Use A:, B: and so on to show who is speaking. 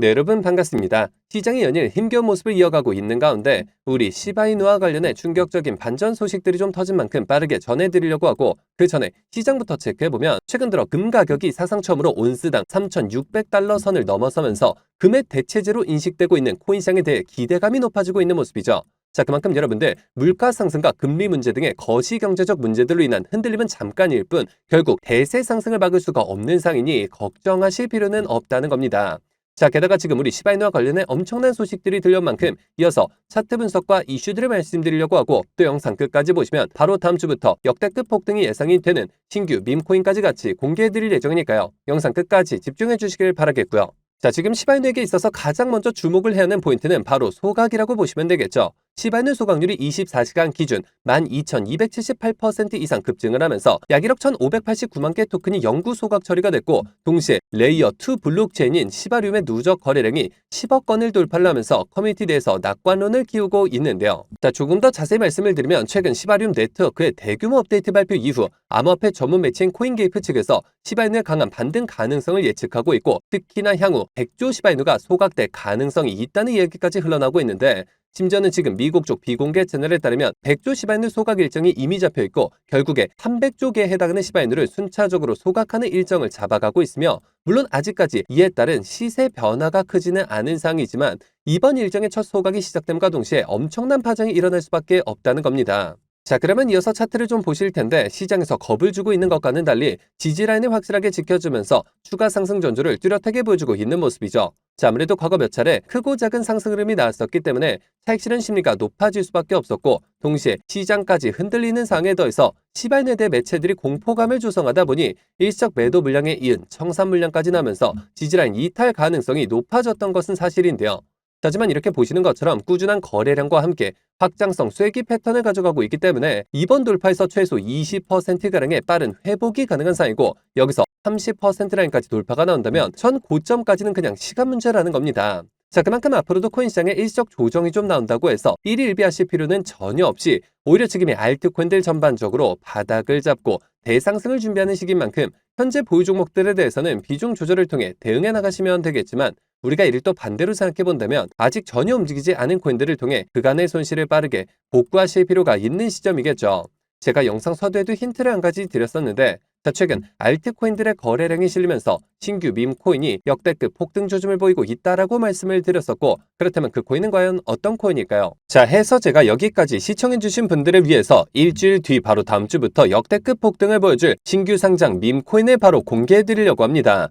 A: 네, 여러분 반갑습니다. 시장이 연일 힘겨운 모습을 이어가고 있는 가운데 우리 시바이누와 관련해 충격적인 반전 소식들이 좀 터진 만큼 빠르게 전해드리려고 하고 그 전에 시장부터 체크해보면 최근 들어 금 가격이 사상 처음으로 온스당 3,600달러 선을 넘어서면서 금의 대체제로 인식되고 있는 코인시장에 대해 기대감이 높아지고 있는 모습이죠. 자, 그만큼 여러분들 물가 상승과 금리 문제 등의 거시 경제적 문제들로 인한 흔들림은 잠깐일 뿐 결국 대세 상승을 막을 수가 없는 상이니 걱정하실 필요는 없다는 겁니다. 자, 게다가 지금 우리 시바이누와 관련해 엄청난 소식들이 들려온 만큼 이어서 차트 분석과 이슈들을 말씀드리려고 하고 또 영상 끝까지 보시면 바로 다음 주부터 역대급 폭등이 예상이 되는 신규 밈코인까지 같이 공개해드릴 예정이니까요. 영상 끝까지 집중해 주시길 바라겠고요. 자, 지금 시바이누에게 있어서 가장 먼저 주목을 해야 하는 포인트는 바로 소각이라고 보시면 되겠죠. 시바이누 소각률이 24시간 기준 12,278% 이상 급증을 하면서 약 1억 1,589만 개 토큰이 영구 소각 처리가 됐고 동시에 레이어 2 블록체인인 시바륨의 누적 거래량이 10억 건을 돌파를 하면서 커뮤니티 내에서 낙관론을 키우고 있는데요. 자, 조금 더 자세히 말씀을 드리면 최근 시바륨 네트워크의 대규모 업데이트 발표 이후 암호화폐 전문 매체인 코인게이프 측에서 시바이누의 강한 반등 가능성을 예측하고 있고 특히나 향후 100조 시바이누가 소각될 가능성이 있다는 이야기까지 흘러나오고 있는데 심지어는 지금 미국 쪽 비공개 채널에 따르면 100조 시바이누 소각 일정이 이미 잡혀 있고 결국에 300조 개에 해당하는 시바이누를 순차적으로 소각하는 일정을 잡아가고 있으며 물론 아직까지 이에 따른 시세 변화가 크지는 않은 상이지만 이번 일정의 첫 소각이 시작됨과 동시에 엄청난 파장이 일어날 수밖에 없다는 겁니다. 자 그러면 이어서 차트를 좀 보실 텐데 시장에서 겁을 주고 있는 것과는 달리 지지라인을 확실하게 지켜주면서 추가 상승 전조를 뚜렷하게 보여주고 있는 모습이죠. 자 아무래도 과거 몇 차례 크고 작은 상승 흐름이 나왔었기 때문에 차익 실현 심리가 높아질 수밖에 없었고 동시에 시장까지 흔들리는 상황에 더해서 시발내대 매체들이 공포감을 조성하다 보니 일시적 매도 물량에 이은 청산 물량까지 나면서 지지라인 이탈 가능성이 높아졌던 것은 사실인데요. 하지만 이렇게 보시는 것처럼 꾸준한 거래량과 함께 확장성 쐐기 패턴을 가져가고 있기 때문에 이번 돌파에서 최소 20%가량의 빠른 회복이 가능한 사이고 여기서 30% 라인까지 돌파가 나온다면 전 고점까지는 그냥 시간 문제라는 겁니다. 자, 그만큼 앞으로도 코인 시장에 일시적 조정이 좀 나온다고 해서 일일비하실 필요는 전혀 없이 오히려 지금의 알트코인들 전반적으로 바닥을 잡고 대상승을 준비하는 시기인 만큼 현재 보유 종목들에 대해서는 비중 조절을 통해 대응해 나가시면 되겠지만 우리가 이를 또 반대로 생각해 본다면 아직 전혀 움직이지 않은 코인들을 통해 그간의 손실을 빠르게 복구하실 필요가 있는 시점이겠죠. 제가 영상 서두에도 힌트를 한 가지 드렸었는데 자, 최근 알트코인들의 거래량이 실리면서 신규 밈 코인이 역대급 폭등 조짐을 보이고 있다라고 말씀을 드렸었고 그렇다면 그 코인은 과연 어떤 코인일까요? 자, 해서 제가 여기까지 시청해주신 분들을 위해서 일주일 뒤 바로 다음 주부터 역대급 폭등을 보여줄 신규 상장 밈 코인을 바로 공개해드리려고 합니다.